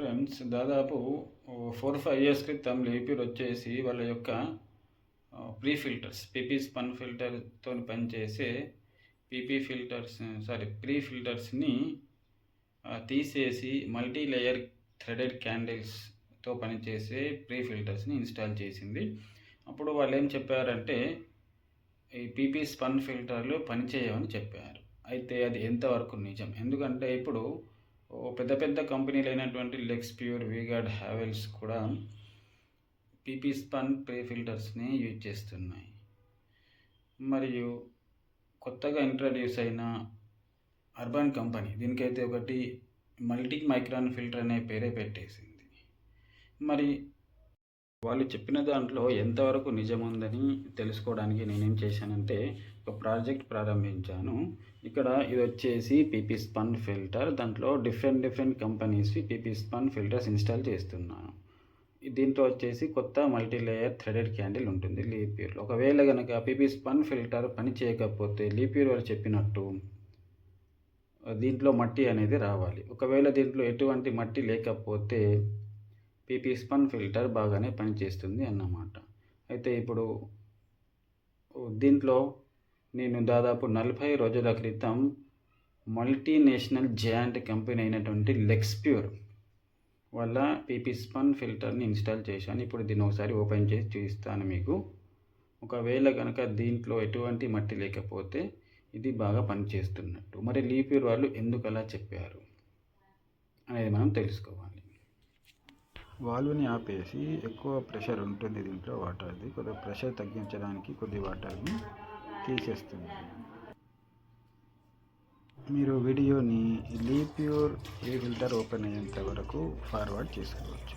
Friends దాదాపు four five years క్రితం లీపీర్ వచ్చేసి వాళ్ళ యొక్క ప్రీ ఫిల్టర్స్ పీపీ స్పన్ ఫిల్టర్తో పనిచేసే పీపీ ఫిల్టర్స్ సారీ ప్రీ ఫిల్టర్స్ని తీసేసి మల్టీ లేయర్ థ్రెడెడ్ క్యాండిల్స్తో పనిచేసే ప్రీ ఫిల్టర్స్ని ఇన్స్టాల్ చేసింది. అప్పుడు వాళ్ళు ఏం చెప్పారంటే ఈ పీపీ స్పన్ ఫిల్టర్లు పనిచేయవని చెప్పారు. అయితే అది ఎంతవరకు నిజం? ఎందుకంటే ఇప్పుడు పెద్ద పెద్ద కంపెనీలు అయినటువంటి లెక్స్ ప్యూర్ వీగార్డ్ హ్యావెల్స్ కూడా పీపీ స్పన్ ప్రే ఫిల్టర్స్ని యూజ్ చేస్తున్నాయి. మరియు కొత్తగా ఇంట్రడ్యూస్ అయిన అర్బన్ కంపెనీ దీనికైతే ఒకటి మల్టీ మైక్రాన్ ఫిల్టర్ అనే పేరే పెట్టేసింది. మరి వాళ్ళు చెప్పిన దాంట్లో ఎంతవరకు నిజముందని తెలుసుకోవడానికి నేనేం చేశానంటే ఒక ప్రాజెక్ట్ ప్రారంభించాను. ఇక్కడ ఇది వచ్చేసి పీపీ స్పన్ ఫిల్టర్. దాంట్లో different different companies PP spun filters install చేస్తున్నాను. దీంట్లో వచ్చేసి కొత్త మల్టీ లేయర్ థ్రెడెడ్ క్యాండిల్ ఉంటుంది లీప్యూర్లో ఒకవేళ కనుక పీపీ స్పన్ ఫిల్టర్ పని చేయకపోతే లీప్యూర్ వాళ్ళు చెప్పినట్టు దీంట్లో మట్టి అనేది రావాలి. ఒకవేళ దీంట్లో ఎటువంటి మట్టి లేకపోతే పీపీ స్పన్ ఫిల్టర్ బాగానే పనిచేస్తుంది అన్నమాట. అయితే ఇప్పుడు దీంట్లో నేను దాదాపు నలభై రోజుల క్రితం మల్టీనేషనల్ జాయింట్ కంపెనీ అయినటువంటి లెక్స్ప్యూర్ వల్ల పీపీ స్పన్ ఫిల్టర్ని ఇన్స్టాల్ చేశాను. ఇప్పుడు దీన్ని ఒకసారి ఓపెన్ చేసి చూపిస్తాను మీకు. ఒకవేళ కనుక దీంట్లో ఎటువంటి మట్టి లేకపోతే ఇది బాగా పనిచేస్తున్నట్టు. మరి లీప్యూర్ వాళ్ళు ఎందుకు అలా చెప్పారు అనేది మనం తెలుసుకోవాలి. వాల్వ్ని ఆపేసి ఎక్కువ ప్రెషర్ ఉంటుంది దీంట్లో వాటర్ది కొద్దిగా ప్రెషర్ తగ్గించడానికి కొద్ది వాటర్ని తీసేస్తుంది. మీరు వీడియోని లీప్యూర్ ఏ ఫిల్టర్ ఓపెన్ అయ్యేంత వరకు ఫార్వర్డ్ చేసుకోవచ్చు.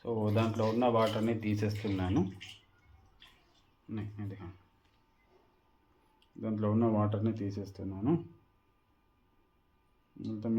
సో దాంట్లో ఉన్న వాటర్ని తీసేస్తున్నాను. ఇది దాంట్లో ఉన్న వాటర్ని తీసేస్తున్నాను. మొత్తం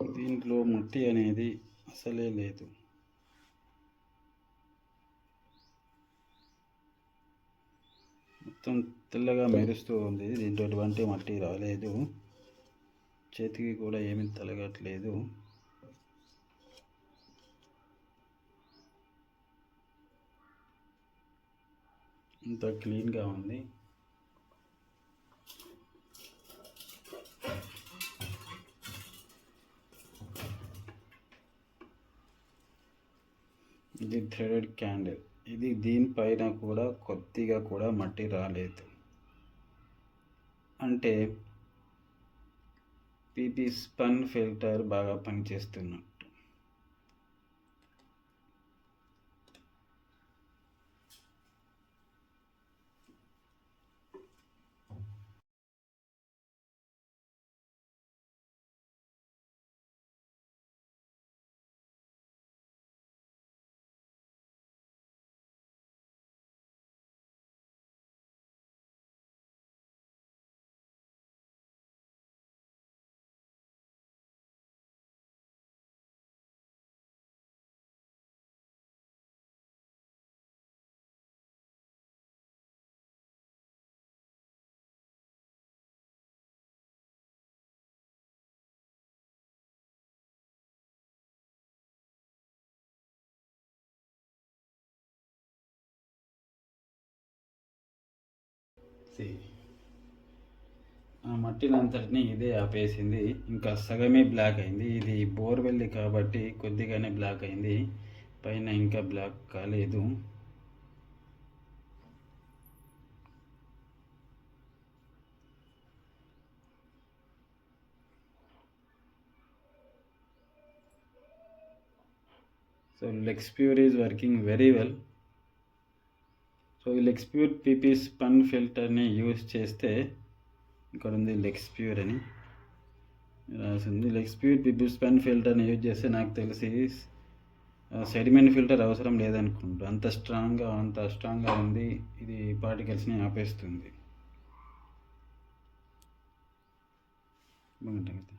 దీంట్లో మట్టి అనేది అసలే లేదు. మొత్తం తెల్లగా మెరుస్తూ ఉంది. దీంట్లో ఎటువంటి మట్టి రాలేదు. చేతికి కూడా ఏమీ తలగట్లేదు. అంత క్లీన్గా ఉంది. ఇది థ్రెడెడ్ క్యాండిల్ ఇది దీనిపైన కూడా కొద్దిగా కూడా మట్టి రాలేదు. అంటే పీపీ స్పన్ ఫిల్టర్ బాగా పనిచేస్తున్నాం ఇది ఆ మట్టిని అంతటిని ఇదే ఆపేసింది. ఇంకా సగమే బ్లాక్ అయింది. ఇది బోర్వెల్ కాబట్టి కొద్దిగానే బ్లాక్ అయింది. పైన ఇంకా బ్లాక్ కాలేదు. So Lexpure is working very well so ఈ లెక్స్ప్యూర్ పీపీ స్పన్ ఫిల్టర్ని యూజ్ చేస్తే ఇక్కడ ఉంది లెక్స్ప్యూర్ అని రాసింది. లెక్స్ప్యూర్ పీపీ స్పన్ ఫిల్టర్ని యూజ్ చేస్తే నాకు తెలిసి సెడిమెంట్ ఫిల్టర్ అవసరం లేదనుకుంటా. అంత స్ట్రాంగ్గా అంత స్ట్రాంగ్గా ఉంది ఇది పార్టికల్స్ని ఆపేస్తుంది. బాగుంటుంది